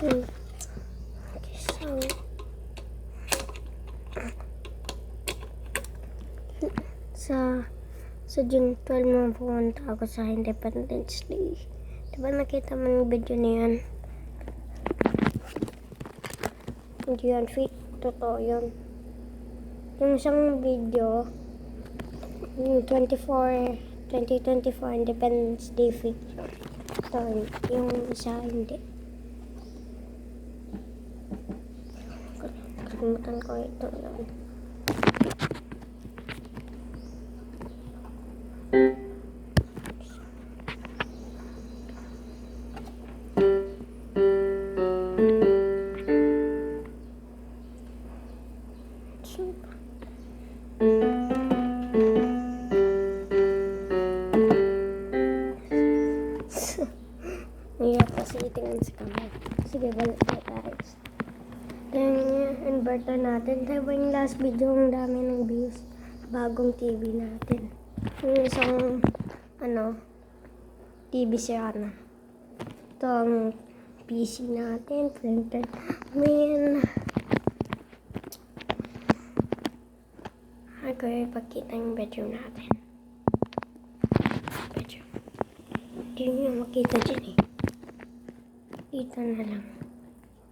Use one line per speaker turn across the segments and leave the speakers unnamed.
Okay, so... Sa... Sa June 12 naman pumunta ako sa Independence Day. Diba nakita mo yung video na yan? Hindi yan fake. Totoo yun. Yung isang video, yung 24, 2024 Independence Day fake. Ito, yung isa hindi. Kalimutan ko ito yun. Hirap kasi tingnan sa camera. Sige, balik tayo guys. Yung inverter natin. Diba yung last video ang dami ng views. Bagong TV natin. Yung isang, ano, TV sira na. Ito ang PC natin. Printer namin. Ako ipakita yung bedroom natin. Bedroom. Hindi nyo makita dyan eh. Dito na lang.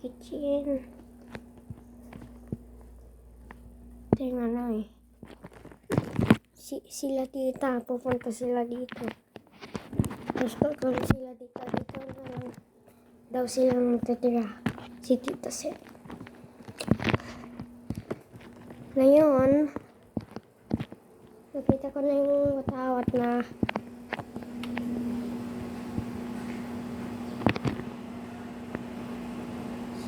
Kitchen. Yung ano eh. Si, sila tita, pupunta sila dito. Tapos pag ulit sila dito, dito na lang daw silang magtitira. Si tita Seth. Ngayon, nakita ko na yung watawat na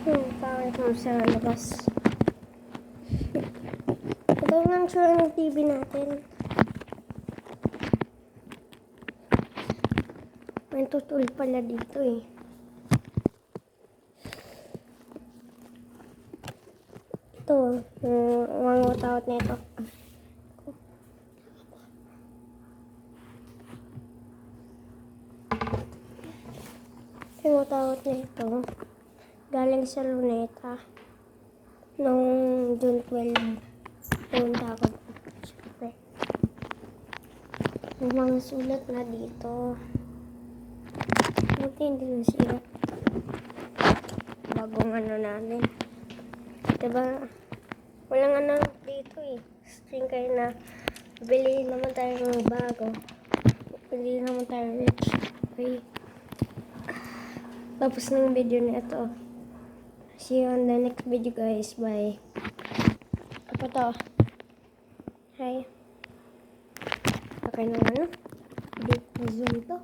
So, pangit mo sa labas. Yung ang sure ng TV natin. May tutul pala dito eh. Ito, yung mga watawat na ito. Watawat na ito galing sa Luneta nung June 12 pumunta ako doon. Siyempre. May mga sulat na dito. Buti hindi na sila. Bagong ano namin. Diba? Walang ano dito eh. String kayo na bili naman tayo ng bago. Bili naman tayo rich. Okay. Tapos ng video na ito. See you on the next video guys. Bye. Apa to? Hi. Okay na ano? Di zoom to.